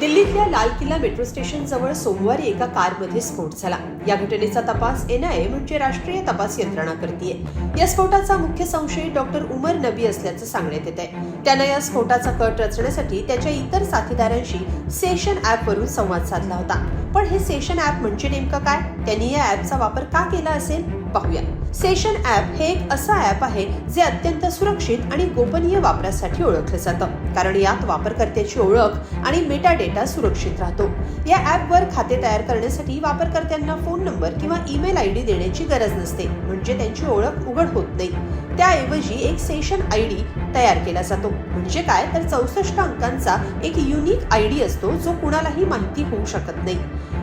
दिल्लीतल्या लाल किल्ला मेट्रो स्टेशन जवळ सोमवारी एका कारमध्ये स्फोट झाला. या घटनेचा तपास एनआयए म्हणजे राष्ट्रीय तपास यंत्रणा करतीये. या स्फोटाचा मुख्य संशयित डॉक्टर उमर नबी असल्याचं सांगण्यात येत आहे त्यानं या स्फोटाचा कट रचण्यासाठी त्याच्या इतर साथीदारांशी सेशन ऍप वरून संवाद साधला होता. पण हे सेशन ऍप म्हणजे नेमकं काय? त्यांनी या ऍपचा वापर का केला असेल? पाहूया. सेशन ऍप हे एक असं ऍप आहे जे अत्यंत सुरक्षित आणि गोपनीय वापरासाठी ओळखलं जातं. कारण यात वापरकर्त्याची ओळख आणि मेटा डेटा सुरक्षित राहतो. या ऍपवर खाते तयार करण्यासाठी वापरकर्त्यांना फोन नंबर किंवा ईमेल आय डी देण्याची गरज नसते. म्हणजे त्यांची ओळख उघड होत नाही. त्याऐवजी एक सेशन आय डी तयार केला जातो. म्हणजे काय? तर चौसष्ट अंकांचा एक युनिक आय डी असतो जो कुणालाही माहिती होऊ शकत नाही.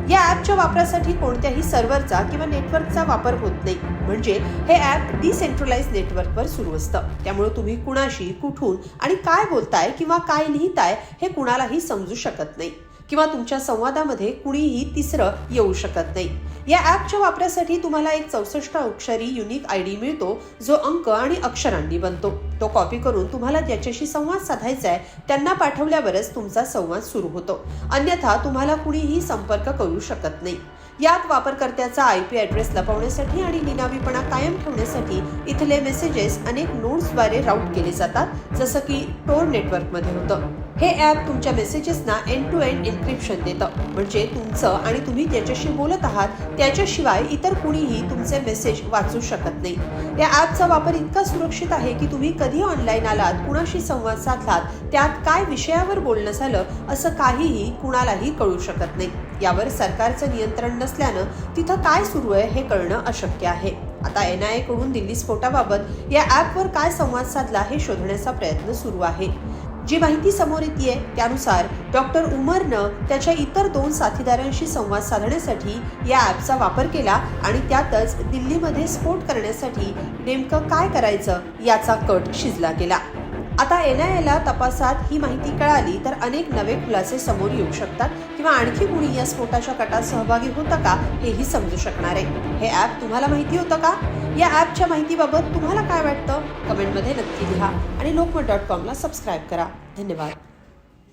या ऍपच्या वापरासाठी कोणत्याही सर्व्हरचा किंवा नेटवर्कचा वापर होत नाही. म्हणजे हे ॲप डिसेंट्रलाइज नेटवर्कवर सुरू असतं. त्यामुळे तुम्ही कुणाशी कुठून आणि काय बोलताय किंवा काय लिहिताय हे कुणालाही समजू शकत नाही. किंवा तुमच्या संवादामध्ये कुणीही तिसरं येऊ शकत नाही. या ॲपच्या वापरासाठी तुम्हाला एक चौसष्ट अक्षरी युनिक आय डी मिळतो जो अंक आणि अक्षरांनी बनतो. तो कॉपी करून तुम्हाला ज्याच्याशी संवाद साधायचा आहे त्यांना पाठवल्यावरच तुमचा संवाद सुरू होतो. अन्यथा तुम्हाला कुणीही संपर्क करू शकत नाही. यात वापरकर्त्याचा आय पी ॲड्रेस लपवण्यासाठी आणि निनावीपणा कायम ठेवण्यासाठी इथले मेसेजेस अनेक नोड्सद्वारे राऊट केले जातात जसं की टोर नेटवर्कमध्ये होतं. हे ॲप तुमच्या मेसेजेसना एंड टू एंड एन्क्रिप्शन देतं. म्हणजे तुमचं आणि तुम्ही ज्याच्याशी बोलत आहात त्याच्याशिवाय इतर कुणीही तुमचे मेसेज वाचू शकत नाही. या ॲपचा वापर इतका सुरक्षित आहे की तुम्ही कधी ऑनलाईन आलात कुणाशी संवाद साधलात त्यात काय विषयावर बोलणं झालं असं काहीही कुणालाही कळू शकत नाही. यावर सरकारचं नियंत्रण नसल्यानं तिथं काय सुरू आहे हे कळणं अशक्य आहे. आता एन आयकडून दिल्ली स्फोटाबाबत या ॲपवर काय संवाद साधला हे शोधण्याचा प्रयत्न सुरू आहे. जी माहिती समोर येते त्यानुसार डॉक्टर उमरनं त्याच्या इतर दोन साथीदारांशी संवाद साधण्यासाठी या ॲपचा वापर केला आणि त्यातच दिल्लीमध्ये स्फोट करण्यासाठी नेमकं काय करायचं याचा कट शिजला गेला. आता एन आय एला तपासात ही माहिती कळाली तर अनेक नवे खुलासे समोर येऊ शकतात किंवा आणखी कुणी या स्फोटाच्या कटात सहभागी होतं का हेही समजू शकणार आहे. हे ॲप तुम्हाला माहिती होतं का? या ॲपच्या माहितीबाबत तुम्हाला काय वाटतं? कमेंटमध्ये नक्की लिहा आणि लोकमत डॉट कॉमला सबस्क्राईब करा. धन्यवाद.